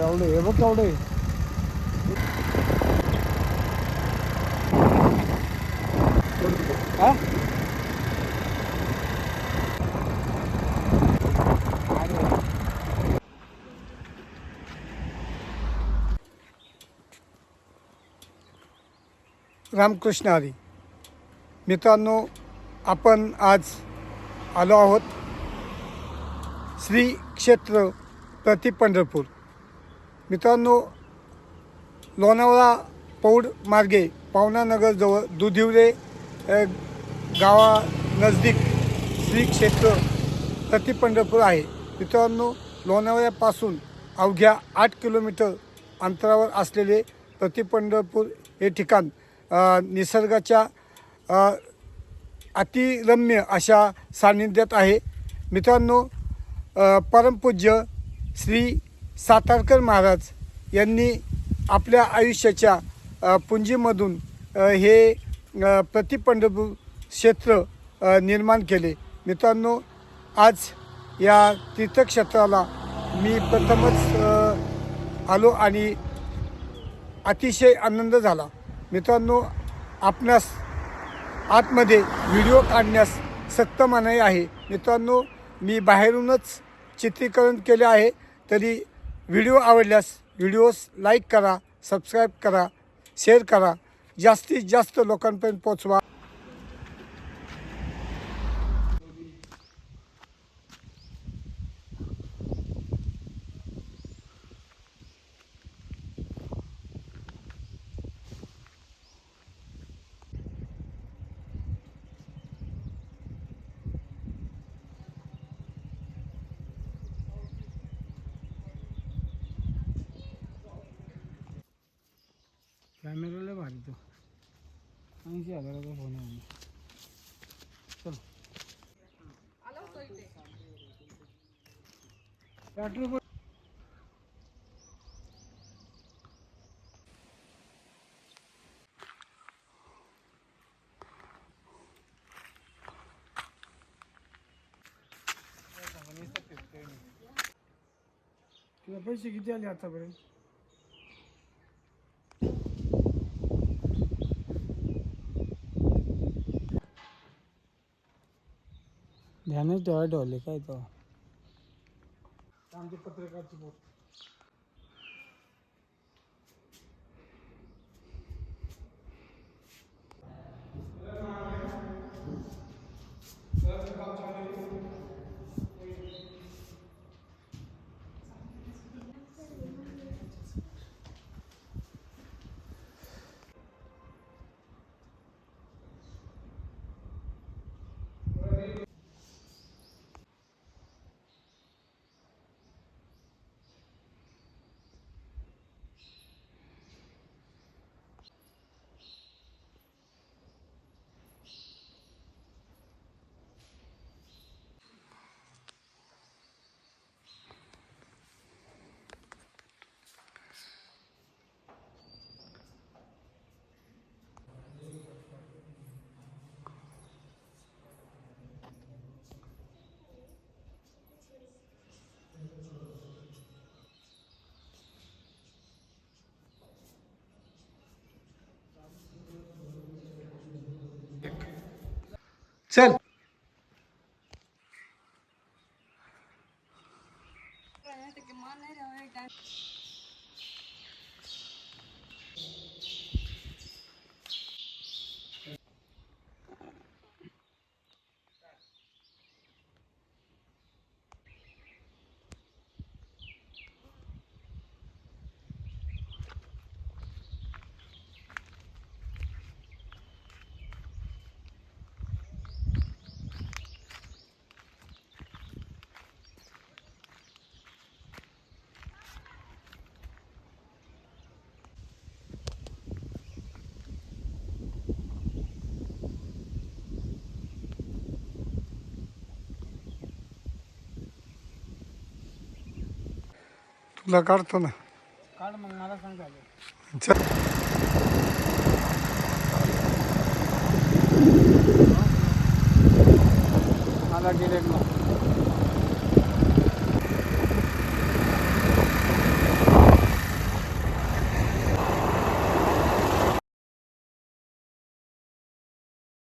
एवढे हे बघ केवढे हा? रामकृष्ण हरी. मित्रांनो आपण आज आलो आहोत श्री क्षेत्र प्रति पंढरपूर. मित्रांनो लोणावळा पौड मार्गे पावनानगरजवळ दुधिवरे गावा नजदीक श्री क्षेत्र प्रतिपंढरपूर आहे. मित्रांनो लोणावळ्यापासून अवघ्या आठ किलोमीटर अंतरावर असलेले प्रतिपंढरपूर हे ठिकाण निसर्गाच्या अतिरम्य अशा सान्निध्यात आहे. मित्रांनो परमपूज्य श्री सातारकर महाराज यांनी आपल्या आयुष्याच्या पुंजीमधून हे प्रतिपंढरपूर क्षेत्र निर्माण केले. मित्रांनो आज या तीर्थक्षेत्राला मी प्रथमच आलो आणि अतिशय आनंद झाला. मित्रांनो आपणास आतमध्ये व्हिडिओ काढण्यास सक्त मनाई आहे. मित्रांनो मी बाहेरूनच चित्रीकरण केले आहे तरी व्हिडिओ आवडल्यास व्हिडिओस लाईक करा सबस्क्राईब करा शेअर करा. जास्तीत जास्त लोकांपर्यंत पोचवा कॅमेराला भारी तो. ऐंशी हजाराचा फोन आहे. चल. साठ रुपये तुला पैसे किती आले आतापर्यंत? ध्यानच ठेवा ठेवले काय तो? आमच्या पत्रकारची बोट चल। तुला काढतो ना. काढ मग मला सांग झालं. मला डिरेक्ट